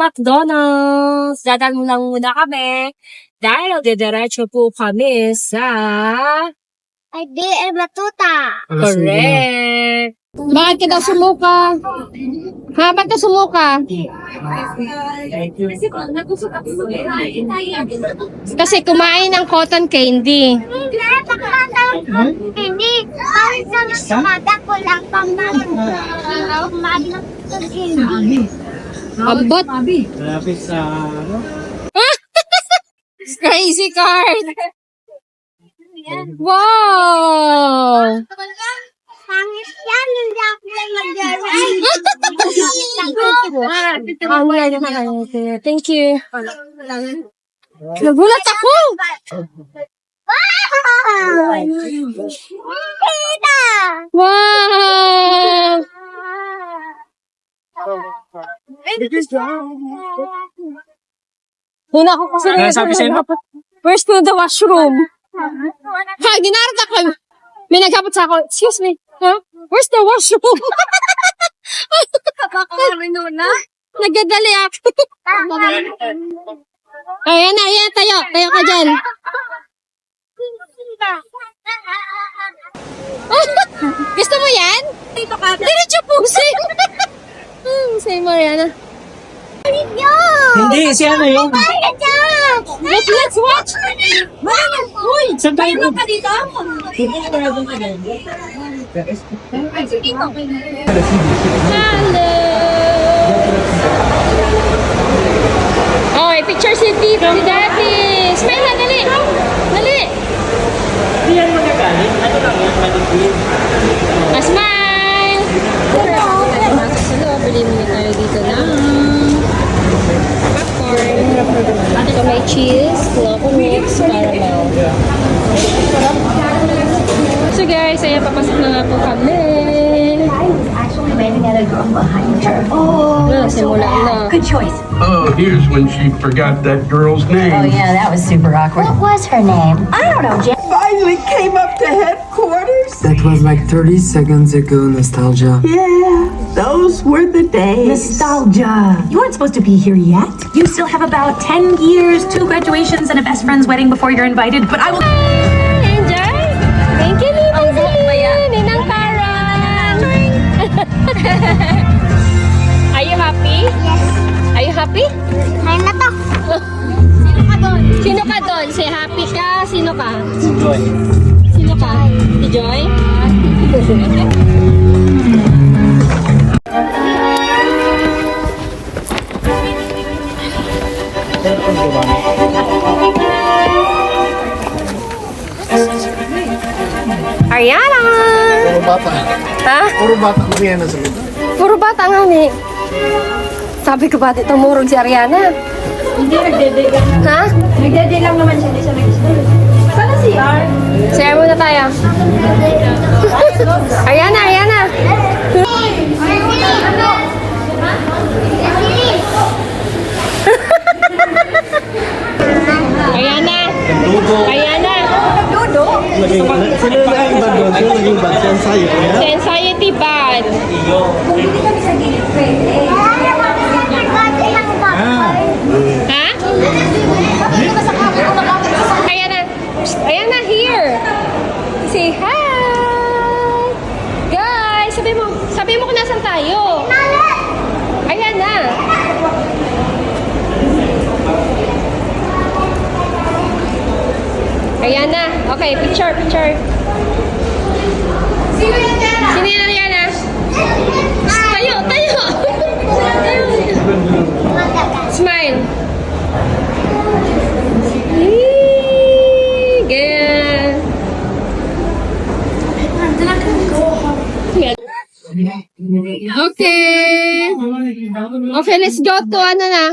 McDonald's. Dadaan mo lang muna kami. Dahil didiretso po kami sa... Ay, di, eh, matuta. Correct. Bakit ka daw sumuka? Ha? Ba't ka sumuka? Kasi kumain ng cotton candy. Hindi, pakatang hindi. Ay, sa mata ko lang pamang. Kumain ng hindi. Ambot. Malapit sa, ano? Crazy card. Wow! Pangit yan, hindi ako Thank you. Nagulat ako! Wow! Tita! Wow! Huna ako kasi Ano sabi sa'yo? Where's to the washroom? Ha, ginarat ako. May nagkapot sa ako. Excuse me. Huh? Where's the washroom? Nagdadali ako. Ayan na, ayan. Tayo. Tayo ka dyan. Gusto mo yan? Diretso pusing. Hmm, Say Mariana. Hindi, si ano yun? Let's, let's watch. Uy, saan tayo po? Hello. Oh, picture si Tito, si Daddy. Smile na, dali. Dali. Hindi yan magagaling. Ano lang yan, maligid. Ah, smile. Sa loob, bili muna tayo dito ng popcorn. Ito may cheese, mix, caramel. So guys, ayan, papasok na nga po kami. actually landing at a girl behind her. Oh, Simula na. good choice. Oh, here's when she forgot that girl's name. Oh yeah, that was super awkward. What was her name? I don't know, Jen. finally came up to headquarters. That was like 30 seconds ago, nostalgia. Yeah, those were the days. Nostalgia. You weren't supposed to be here yet. You still have about 10 years, two graduations, and a best friend's wedding before you're invited, but I will. Happy? Yes. Are you happy? Kain na to. Sino ka doon? Say happy ka? Sino ka? Joy. Sino ka? Si Joy? Ariana! Puro bata. Ha? Puro bata. Puro bata nga ni. Sabi ko ba dito murog si Ariana? Hindi, nagdede Ha? Nagdede lang naman siya, hindi siya nag-story. Sana si R? Share muna tayo. Ariana, Ariana! Ariana! Ariana! Sino na yung bad doon? Sino naging bad? Si Ansayo. Si anxiety bad. Ah, Ha? Ariana! Psst, Ariana, here! Say hi! Guys, sabi mo, sabi mo kung nasan tayo. Ariana! Ariana, okay, picture, picture. Sino yan, Ariana? Psst, Tayo, tayo! Tayo. Smile. Good. Okay. Okay, let's go to ano na.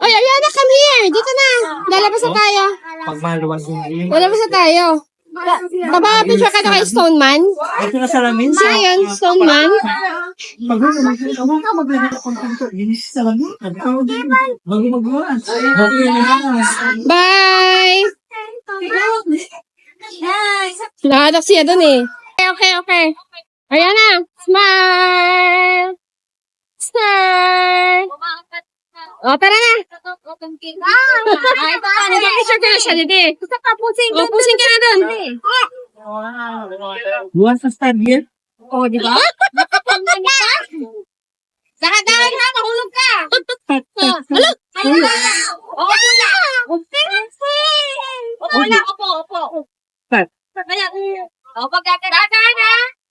Ay, Ariana, come here. Dito na. Lalabas na tayo. pagmaluwas mo yun. Lalabas na tayo. Baba, picture ka na kay Stoneman. Ito na salamin. Sino yan, Stoneman? Pag maglagay ako ka, maglagay pinto. Yun yung salamin. Bago na. Bye! Nakadak siya dun eh. Okay, okay, okay. Ariana, smile! Smile! O, tara na. Ay, Ano ba? Picture ko na siya, dede. O, pusing ka na dun. Buwan sa stand here. O, di ba? Dahan-dahan na, mahulog ka. Alo!